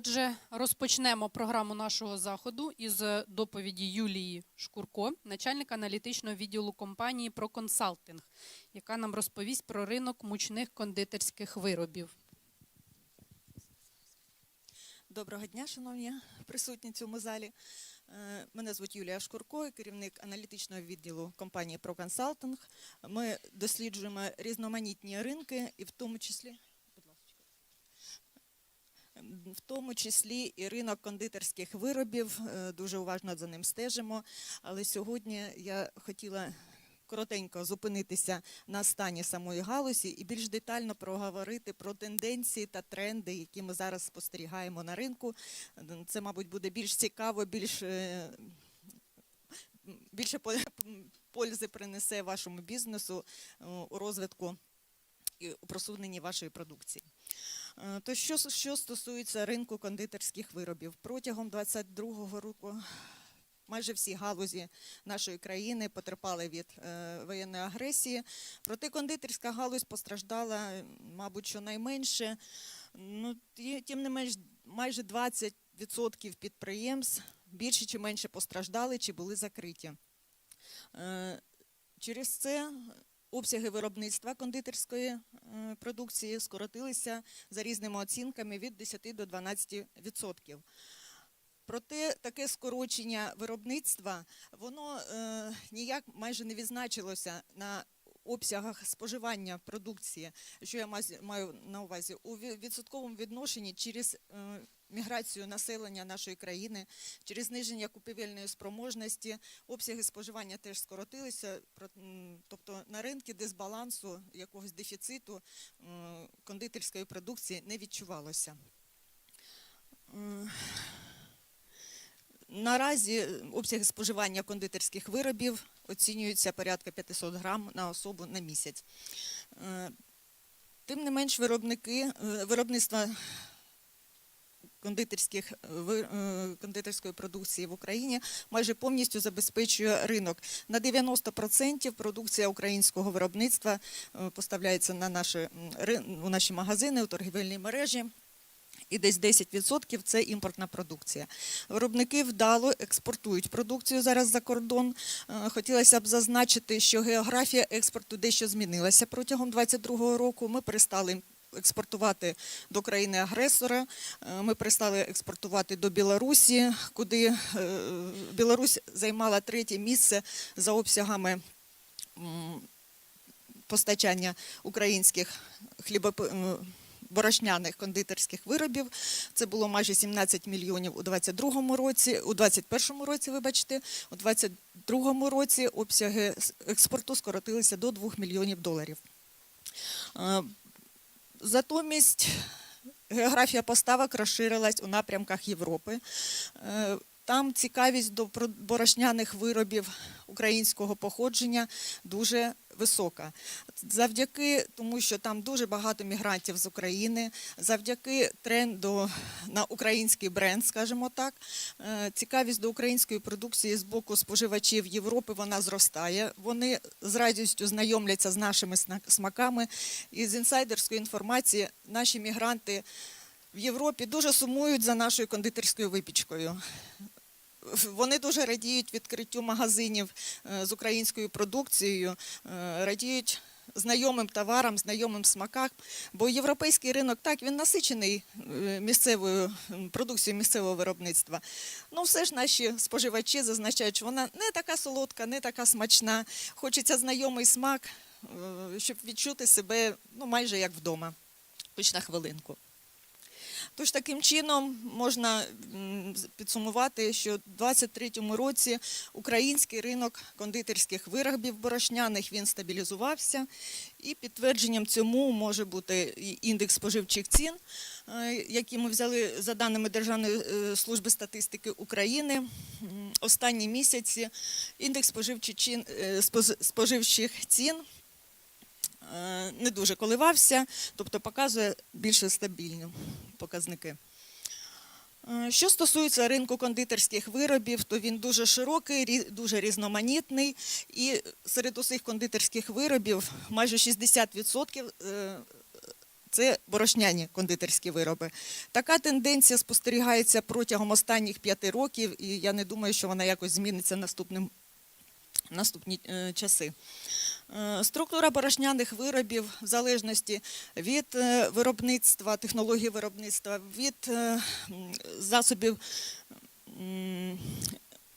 Отже, розпочнемо програму нашого заходу із доповіді Юлії Шкурко, начальника аналітичного відділу компанії про консалтинг, яка нам розповість про ринок мучних кондитерських виробів. Доброго дня, шановні присутні в цьому залі. Е, Мене звуть Юлія Шкурко, керівник аналітичного відділу компанії ProConsulting. Ми досліджуємо різноманітні ринки, і в тому числі, в тому числі і ринок кондитерських виробів. Е, Дуже уважно за ним стежимо. Але сьогодні я хотіла коротенько зупинитися на стані самої галузі і більш детально проговорити про тенденції та тренди, які ми зараз спостерігаємо на ринку. Це, мабуть, буде більш цікаво, більш е, більше пользи принесе вашому бізнесу е, у розвитку і у просуненні вашої продукції. Е, То що, що стосується ринку кондитерських виробів, протягом 2022 року майже всі галузі нашої країни потерпали від е, воєнної агресії. Проте кондитерська галузь постраждала, мабуть, щонайменше. Ну, тим не менш, майже 20% підприємств більше чи менше постраждали чи були закриті. Е, Через це обсяги виробництва кондитерської е, продукції скоротилися за різними оцінками від 10 до 12%. Проте таке скорочення виробництва воно е, ніяк майже не відзначилося на обсягах споживання продукції, що я маю на увазі у відсотковому відношенні через е, міграцію населення нашої країни, через зниження купівельної спроможності, обсяги споживання теж скоротилися. Тобто на ринку дисбалансу, якогось дефіциту кондитерської продукції не відчувалося. Наразі обсяги споживання кондитерських виробів оцінюються порядка 500 грам на особу на місяць. Е, Тим не менш, виробники е, виробництва кондитерських е, е, кондитерської продукції в Україні майже повністю забезпечує ринок. На 90% продукція українського виробництва е, поставляється на наші, у наші магазини, у торгівельні мережі. І десь 10% це імпортна продукція. Виробники вдало експортують продукцію зараз за кордон. Хотілося б зазначити, що географія експорту дещо змінилася протягом 2022 року. Ми перестали експортувати до країни-агресора. Е, Ми перестали експортувати до Білорусі, куди е, Білорусь займала третє місце за обсягами постачання українських хлібоп... борошняних кондитерських виробів. Це було майже 17 мільйонів у 22 році, у 21 році, вибачте, у 22 році обсяги експорту скоротилися до 2 мільйонів доларів. Затомість географія поставок розширилась у напрямках Європи. Е, Там цікавість до борошняних виробів українського походження дуже висока. Завдяки тому, що там дуже багато мігрантів з України, завдяки тренду на український бренд, скажімо так, е, цікавість до української продукції з боку споживачів Європи вона зростає. Вони з радістю знайомляться з нашими смаками. І з інсайдерської інформації наші мігранти в Європі дуже сумують за нашою кондитерською випічкою. Вони дуже радіють відкриттю магазинів е, з українською продукцією, е, радіють знайомим товарам, знайомим смакам. Бо європейський ринок так він насичений е, місцевою продукцією місцевого виробництва. Ну, все ж наші споживачі зазначають, що вона не така солодка, не така смачна. Хочеться знайомий смак, щоб відчути себе ну, майже як вдома, хоч на хвилинку. Тож таким чином можна підсумувати, що в 2023 році український ринок кондитерських виробів борошняних він стабілізувався, і підтвердженням цьому може бути індекс споживчих цін, е, які ми взяли за даними Державної е, служби статистики України. Останні місяці індекс е, споживчих цін не дуже коливався, тобто показує більше стабільні показники. Е, Що стосується ринку кондитерських виробів, то він дуже широкий, дуже різноманітний. І серед усіх кондитерських виробів майже 60% е, Це борошняні кондитерські вироби. Така тенденція спостерігається протягом останніх п'яти років, і я не думаю, що вона якось зміниться наступним наступні е, часи. Е, Структура борошняних виробів в залежності від е, виробництва, технології виробництва, від е, засобів.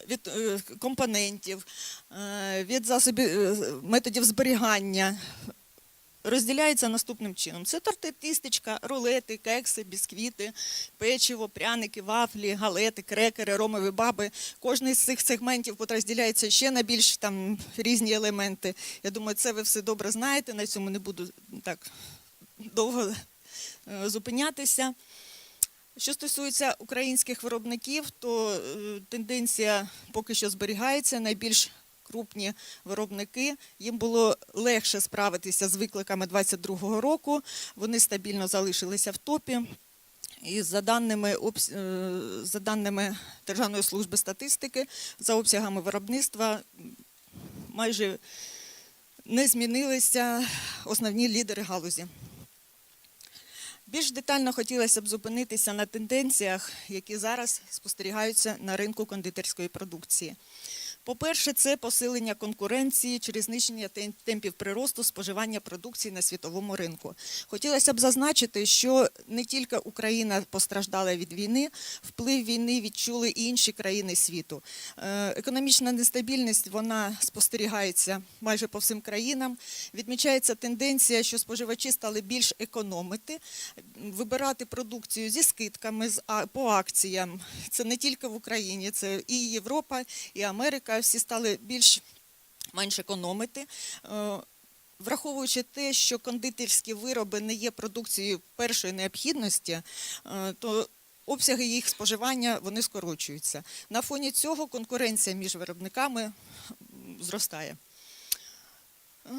Від компонентів, від засобів методів зберігання розділяється наступним чином: це торти, тістечка, рулети, кекси, бісквіти, печиво, пряники, вафлі, галети, крекери, ромові баби. Кожний з цих сегментів подрозділяється ще на більш там різні елементи. Я думаю, це ви все добре знаєте. На цьому не буду так довго е, зупинятися. Що стосується українських виробників, то е, тенденція поки що зберігається. Найбільш крупні виробники їм було легше справитися з викликами 2022 року. Вони стабільно залишилися в топі. І за даними, е, за даними Державної служби статистики, за обсягами виробництва майже не змінилися основні лідери галузі. Більш детально хотілося б зупинитися на тенденціях, які зараз спостерігаються на ринку кондитерської продукції. По-перше, це посилення конкуренції через знищення темпів приросту споживання продукції на світовому ринку. Хотілося б зазначити, що не тільки Україна постраждала від війни, вплив війни відчули і інші країни світу. Е, Економічна нестабільність вона спостерігається майже по всім країнам. Відмічається тенденція, що споживачі стали більш економити, вибирати продукцію зі скидками по акціям. Це не тільки в Україні, це і Європа, і Америка. Всі стали більш менш економити. Е, Враховуючи те, що кондитерські вироби не є продукцією першої необхідності, е, то обсяги їх споживання вони скорочуються. На фоні цього конкуренція між виробниками зростає. Е,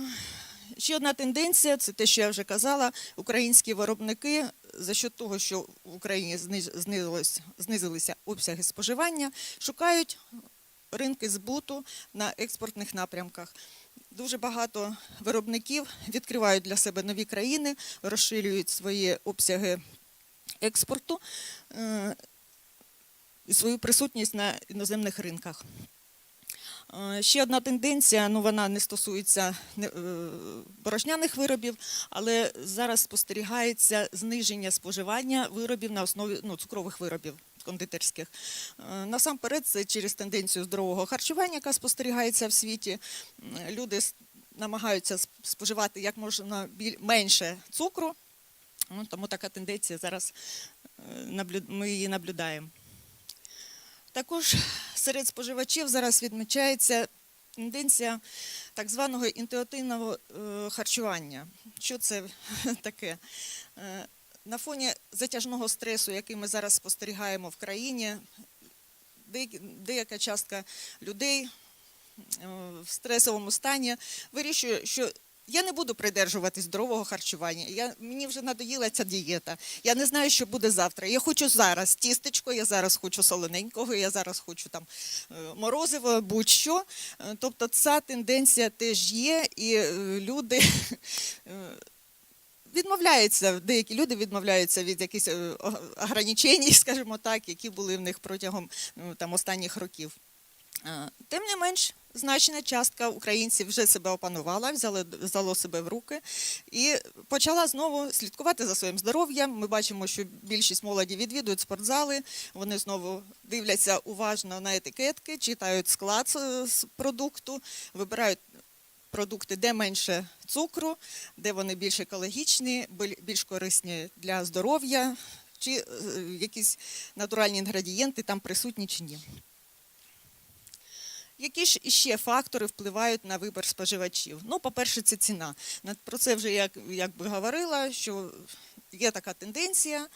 Ще одна тенденція це те, що я вже казала. Українські виробники за що того, що в Україні знизилися обсяги споживання, шукають ринки збуту на експортних напрямках. Дуже багато виробників відкривають для себе нові країни, розширюють свої обсяги експорту е, і свою присутність на іноземних ринках. Е, Ще одна тенденція, ну вона не стосується не- е, виробів, але зараз спостерігається зниження споживання виробів на основі ну, цукрових виробів кондитерських. Е, Насамперед, це через тенденцію здорового харчування, яка спостерігається в світі. Люди намагаються споживати як можна менше цукру, ну, тому така тенденція зараз е, ми її наблюдаємо. Також серед споживачів зараз відмічається тенденція так званого інтуїтивного е, харчування. Що це таке? На фоні затяжного стресу, який ми зараз спостерігаємо в країні, деяка частка людей е, в стресовому стані вирішує, що я не буду придержуватись здорового харчування. Я, мені вже надоїла ця дієта. Я не знаю, що буде завтра. Я хочу зараз тістечко, я зараз хочу солоненького, я зараз хочу там е, морозиво, будь-що. Е, Тобто ця тенденція теж є, і люди відмовляються, деякі люди відмовляються від якихось е, ограничень, скажімо так, які були в них протягом ну, там, останніх років. Е, Тим не менш, значна частка українців вже себе опанувала, взяли, взяло себе в руки і почала знову слідкувати за своїм здоров'ям. Ми бачимо, що більшість молоді відвідують спортзали, вони знову дивляться уважно на етикетки, читають склад е, з продукту, вибирають продукти, де менше цукру, де вони більш екологічні, більш корисні для здоров'я, чи е, якісь натуральні інгредієнти там присутні чи ні. Які ж іще фактори впливають на вибір споживачів? Ну, по-перше, це ціна. Про це вже як, як би говорила, що є така тенденція.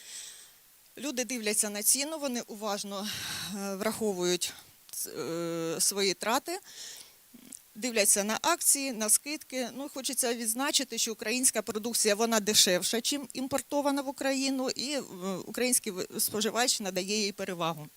Люди дивляться на ціну, вони уважно е, враховують е, свої трати, дивляться на акції, на скидки. Ну, хочеться відзначити, що українська продукція вона дешевша, ніж імпортована в Україну, і е, український споживач надає їй перевагу.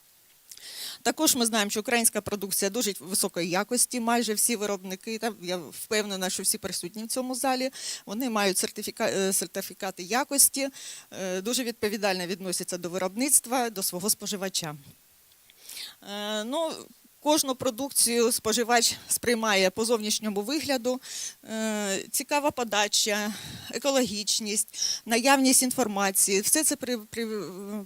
Також ми знаємо, що українська продукція дуже високої якості. Майже всі виробники, там я впевнена, що всі присутні в цьому залі. Вони мають сертифіка... е, сертифікати якості, е, дуже відповідально відносяться до виробництва, до свого споживача. Ну, кожну продукцію споживач сприймає по зовнішньому вигляду. Е, Цікава подача, екологічність, наявність інформації. Все це при, при,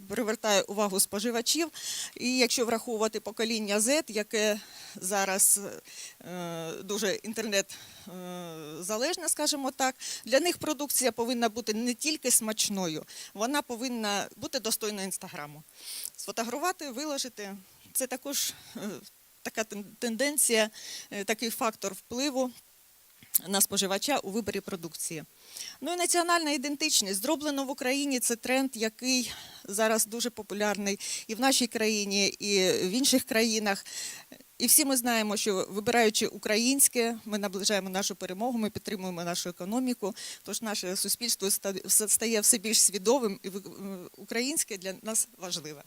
привертає увагу споживачів. І якщо враховувати покоління Z, яке зараз е, дуже інтернет е, залежне, скажімо так, для них продукція повинна бути не тільки смачною, вона повинна бути достойною інстаграму. Сфотографувати, виложити це також така тенденція, е, такий фактор впливу на споживача у виборі продукції. Ну і національна ідентичність. Зроблено в Україні це тренд, який зараз дуже популярний і в нашій країні, і в інших країнах. І всі ми знаємо, що вибираючи українське, ми наближаємо нашу перемогу, ми підтримуємо нашу економіку. Тож наше суспільство стає все більш свідомим, і е, українське для нас важливе.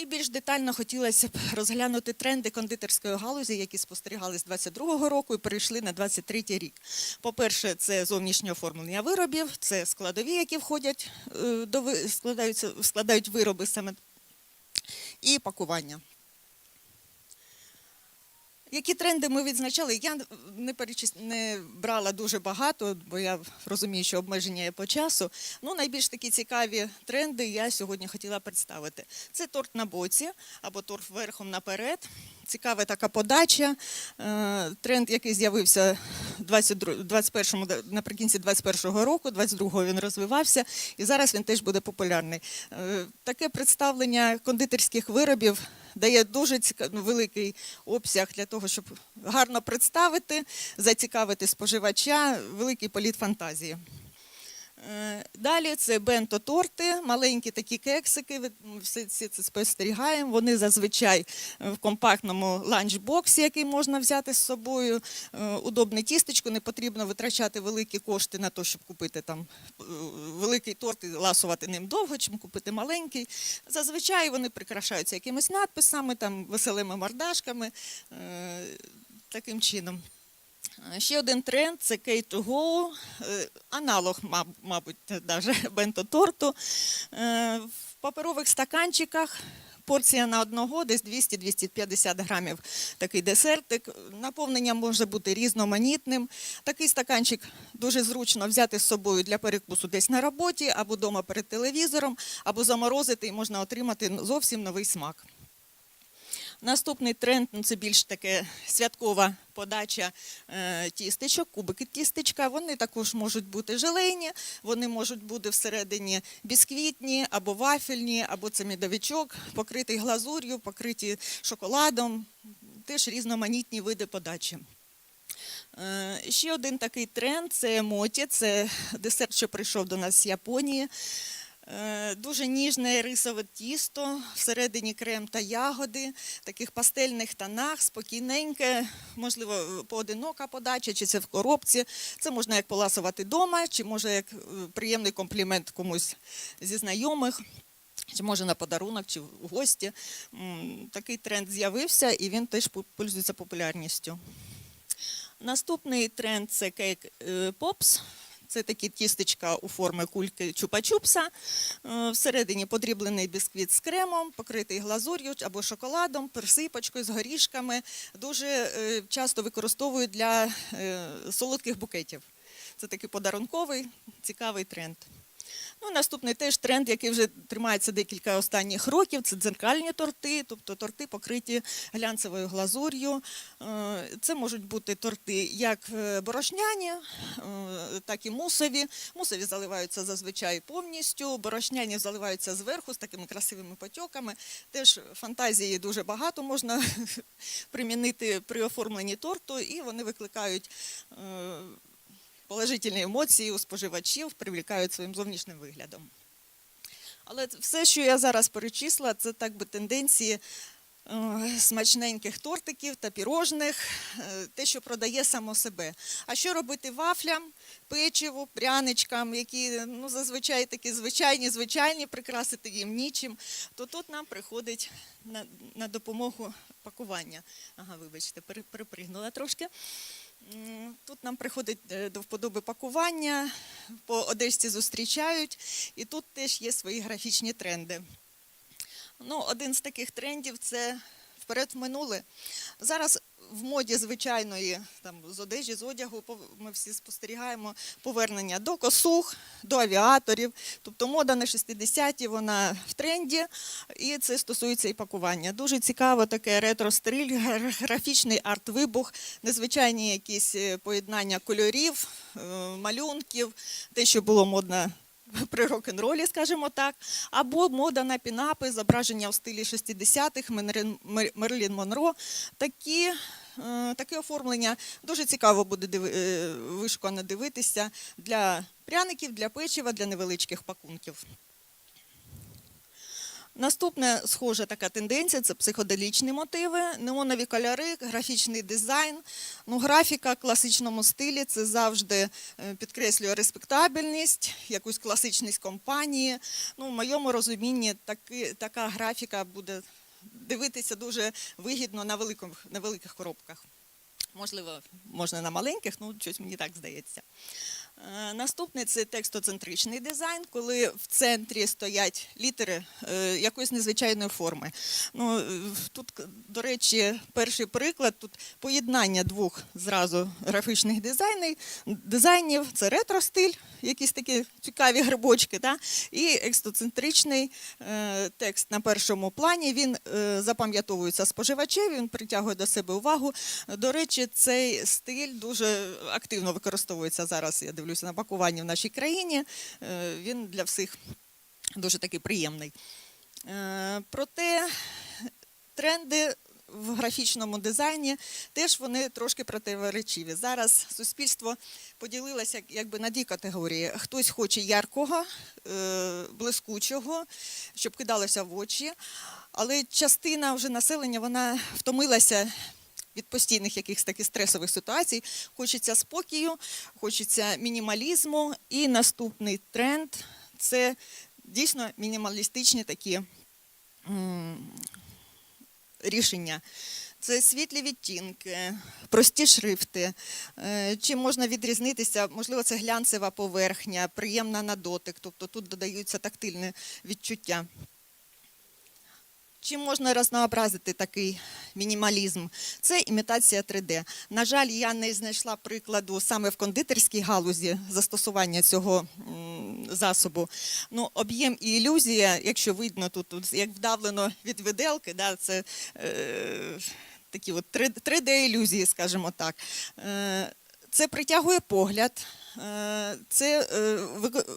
І більш детально хотілося б розглянути тренди кондитерської галузі, які спостерігали з 22-го року і перейшли на 23-й рік. По-перше, це зовнішнє оформлення виробів, це складові, які входять е, до складаються, складають вироби саме і пакування. Які тренди ми відзначали? Я не перечис... не брала дуже багато, бо я розумію, що обмеження є по часу. Ну, найбільш такі цікаві тренди я сьогодні хотіла представити. Це торт на боці або торт верхом наперед. Цікава така подача. Е, Тренд, який з'явився 22 21-му, наприкінці 21-го року, 22-го він розвивався, і зараз він теж буде популярний. Е, Таке представлення кондитерських виробів дає дуже ціка- ну, великий обсяг для того, щоб гарно представити, зацікавити споживача, великий політ фантазії. Е, Далі це бенто-торти, маленькі такі кексики. ми Всі це спостерігаємо. Вони зазвичай в компактному ланчбоксі, який можна взяти з собою. Е, Удобне тістечко, не потрібно витрачати великі кошти на те, щоб купити там е, великий торт і ласувати ним довго, чим купити маленький. Зазвичай вони прикрашаються якимись надписами, там веселими мордашками. Таким чином. Ще один тренд це K2Go, е, аналог, мабуть, даже бенто-торту. Е, В паперових стаканчиках порція на одного, десь 200-250 грамів такий десертик. Наповнення може бути різноманітним. Такий стаканчик дуже зручно взяти з собою для перекусу десь на роботі, або вдома перед телевізором, або заморозити і можна отримати зовсім новий смак. Наступний тренд ну, це більш таке святкова подача е, тістечок, кубики тістечка. Вони також можуть бути желейні, вони можуть бути всередині бісквітні або вафельні, або це медовичок, покритий глазур'ю, покриті шоколадом. Теж різноманітні види подачі. Е, Ще один такий тренд це моті, це десерт, що прийшов до нас з Японії. Е, Дуже ніжне рисове тісто, всередині крем та ягоди, таких пастельних тонах, спокійненьке, можливо, поодинока подача, чи це в коробці. Це можна як поласувати вдома, чи може як е, приємний комплімент комусь зі знайомих. Чи може на подарунок, чи в гості. Такий тренд з'явився і він теж пользується популярністю. Наступний тренд це кейк е, попс. Це такі тістечка у формі кульки чупа-чупса. Е, Всередині подріблений бісквіт з кремом, покритий глазур'ю або шоколадом, персипочкою з горішками. Дуже е, часто використовують для е, солодких букетів. Це такий подарунковий, цікавий тренд. Ну, наступний теж тренд, який вже тримається декілька останніх років, це дзеркальні торти, тобто торти покриті глянцевою глазур'ю. Е, Це можуть бути торти як е, борошняні, е, так і мусові. Мусові заливаються зазвичай повністю, борошняні заливаються зверху з такими красивими потьоками. Теж фантазії дуже багато можна примінити при оформленні торту, і вони викликають. Положительні емоції у споживачів, привлікають своїм зовнішнім виглядом. Але все, що я зараз перечисла, це так би тенденції е, смачненьких тортиків та пірожних, е, те, що продає само себе. А що робити вафлям, печиву, пряничкам, які ну, зазвичай такі звичайні, звичайні, прикрасити їм нічим, то тут нам приходить на, на допомогу пакування. Ага, вибачте, перепригнула трошки. Тут нам приходить е, до вподоби пакування, по Одесці зустрічають, і тут теж є свої графічні тренди. Ну, один з таких трендів це вперед в минуле. Зараз в моді звичайної там, з одежі, з одягу ми всі спостерігаємо повернення до косух, до авіаторів. Тобто мода на 60-ті, вона в тренді, і це стосується і пакування. Дуже цікаво таке ретро-стиль, гра- графічний арт-вибух, незвичайні якісь е, поєднання кольорів, е, малюнків, те, що було модно при рок-н-ролі, скажімо так, або мода на пінапи, зображення в стилі 60-х, Мерлін- Монро. Такі, таке оформлення дуже цікаво буде е, вишукано дивитися для пряників, для печива, для невеличких пакунків. Наступна схожа така тенденція це психоделічні мотиви, неонові кольори, графічний дизайн. Ну, графіка в класичному стилі це завжди е, підкреслює респектабельність, якусь класичність компанії. Ну, в моєму розумінні таки, така графіка буде дивитися дуже вигідно на великих, на великих коробках. Можливо, можна на маленьких, ну щось мені так здається. Е, Наступний це текстоцентричний дизайн, коли в центрі стоять літери е, якоїсь незвичайної форми. Ну, е, тут, до речі, перший приклад тут поєднання двох зразу графічних дизайнів. дизайнів. Це ретро-стиль, якісь такі цікаві грибочки, та? і екстоцентричний текст на першому плані. Він запам'ятовується споживачем, він притягує до себе увагу. До речі, цей стиль дуже активно використовується зараз. Я дивлюся на пакуванні в нашій країні. Е, Він для всіх дуже такий приємний. Е, Проте тренди в графічному дизайні теж вони трошки противоречиві. Зараз суспільство поділилося якби на дві категорії. Хтось хоче яркого, е, блискучого, щоб кидалося в очі, але частина вже населення вона втомилася від постійних якихось таких стресових ситуацій. Хочеться спокою, хочеться мінімалізму. І наступний тренд це дійсно мінімалістичні такі рішення. Це світлі відтінки, прості шрифти. Е, Чим можна відрізнитися? Можливо, це глянцева поверхня, приємна на дотик, тобто тут додаються тактильні відчуття. Чим можна разнообразити такий мінімалізм? Це імітація 3D. На жаль, я не знайшла прикладу саме в кондитерській галузі застосування цього засобу. Ну, об'єм і ілюзія, якщо видно тут, тут як вдавлено від виделки, да, це е, такі от 3D-ілюзії, скажімо так. Е, це притягує погляд, це е,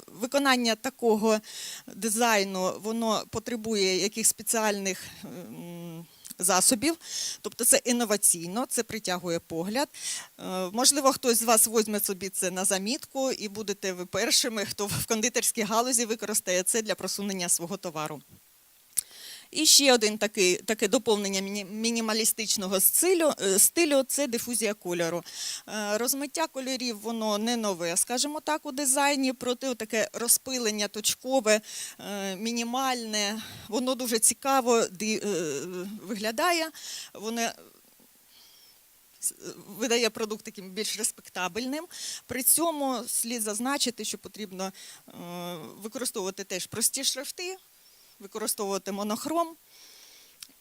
виконання такого дизайну, воно потребує яких спеціальних засобів, тобто це інноваційно, це притягує погляд. Е, Можливо, хтось з вас візьме собі це на замітку і будете ви першими, хто в кондитерській галузі використає це для просунення свого товару. І ще один такий, таке доповнення мінімалістичного стилю, е, стилю це дифузія кольору. Е, Розмиття кольорів воно не нове, скажімо так, у дизайні, проте таке розпилення точкове, е, мінімальне, воно дуже цікаво виглядає. Воно видає продукт таким більш респектабельним. При цьому слід зазначити, що потрібно використовувати теж прості шрифти, використовувати монохром.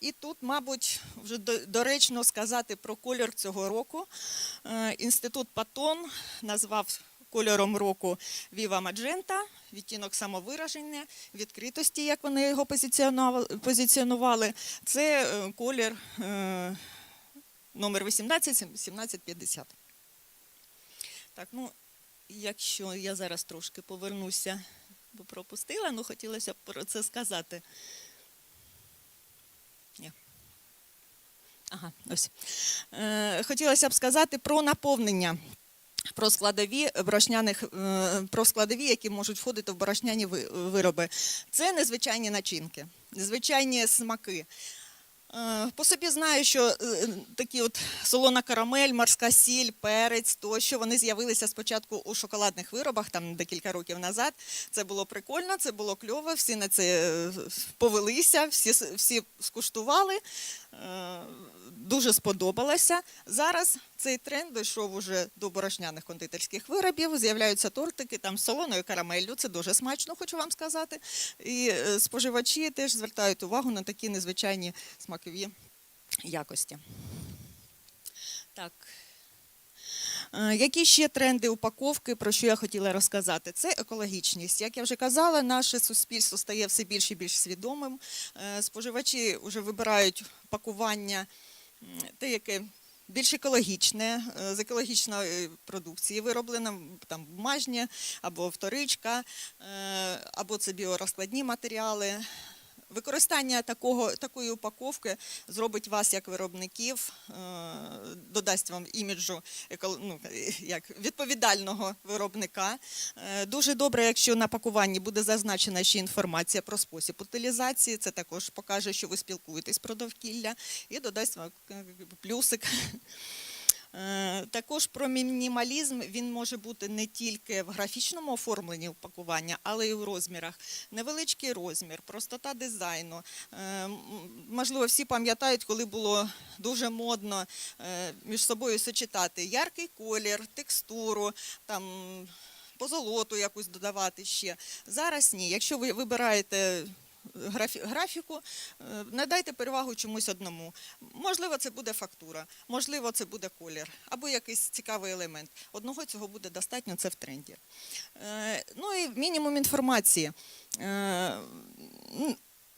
І тут, мабуть, вже доречно сказати про кольор цього року. Е, Інститут Патон назвав кольором року Viva Magenta, відтінок самовираження, відкритості, як вони його позиціонували- позиціонували. Це е, колір е, номер 18 1750. Так, ну, якщо я зараз трошки повернуся, бо пропустила, але хотілося б про це сказати. Ага, ось. Е, хотілося б сказати про наповнення. Про складові борошняних, е, про складові, які можуть входити в борошняні вироби. Це незвичайні начинки, незвичайні смаки. Е, По собі знаю, що е, такі от солона карамель, морська сіль, перець, тощо вони з'явилися спочатку у шоколадних виробах, там декілька років назад. Це було прикольно, це було кльово, всі на це е, повелися, всі, всі скуштували. Е, Дуже сподобалося. Зараз цей тренд дійшов уже до борошняних кондитерських виробів. З'являються тортики там з солоною карамеллю. Це дуже смачно, хочу вам сказати. І е, споживачі теж звертають увагу на такі незвичайні смакові якості. Так. Е, Які ще тренди упаковки, про що я хотіла розказати? Це екологічність. Як я вже казала, наше суспільство стає все більш і більш свідомим. Споживачі вже вибирають пакування, те, яке більш екологічне, е, з екологічної продукції вироблено, там бумажні або вторичка, е, або це біорозкладні матеріали. Використання такого, такої упаковки зробить вас як виробників, е, додасть вам іміджу ну, як відповідального виробника. Е, Дуже добре, якщо на пакуванні буде зазначена ще інформація про спосіб утилізації. Це також покаже, що ви спілкуєтесь про довкілля і додасть вам плюсик. Е, Також про мінімалізм він може бути не тільки в графічному оформленні упакування, але й у розмірах. Невеличкий розмір, простота дизайну. Е, Можливо, всі пам'ятають, коли було дуже модно е, між собою сочетати яркий колір, текстуру, там позолоту якусь додавати ще. Зараз ні. Якщо ви вибираєте графіку, не надайте перевагу чомусь одному. Можливо, це буде фактура, можливо, це буде колір або якийсь цікавий елемент. Одного цього буде достатньо, це в тренді. Е, Ну і мінімум інформації.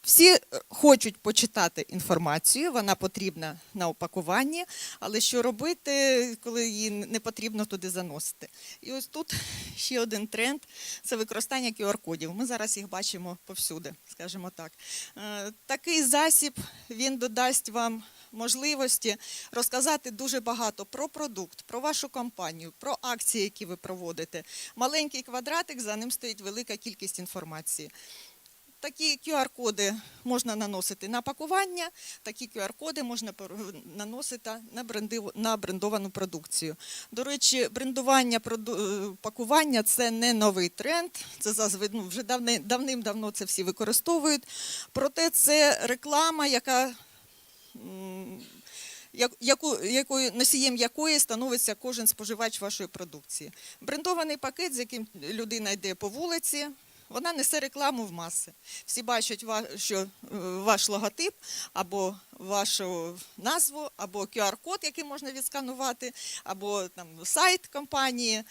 Е, Всі хочуть почитати інформацію, вона потрібна на упакуванні, але що робити, коли її не потрібно туди заносити? І ось тут ще один тренд це використання QR-кодів. Ми зараз їх бачимо повсюди, скажімо так. Е, Такий засіб він додасть вам можливості розказати дуже багато про продукт, про вашу компанію, про акції, які ви проводите. Маленький квадратик, за ним стоїть велика кількість інформації. Такі QR-коди можна наносити на пакування, такі QR-коди можна наносити на, на брендовану продукцію. До речі, брендування е, пакування це не новий тренд, це зазви- ну, вже давни- давним-давно це всі використовують. Проте це реклама, яка яку, якою, носієм якої становиться кожен споживач вашої продукції. Брендований пакет, з яким людина йде по вулиці, вона несе рекламу в маси. Всі бачать, що е, ваш логотип або вашу назву, або QR-код, який можна відсканувати, або там сайт компанії.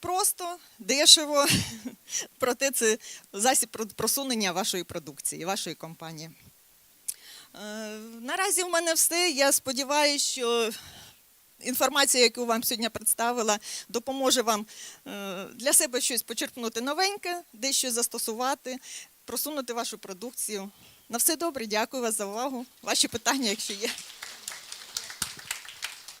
Просто, дешево, проте це засіб про- просунення вашої продукції, вашої компанії. Е, Наразі в мене все. Я сподіваюся, що інформація, яку вам сьогодні представила, допоможе вам е, для себе щось почерпнути новеньке, дещо застосувати, просунути вашу продукцію. На все добре, дякую вас за увагу. Ваші питання, якщо є.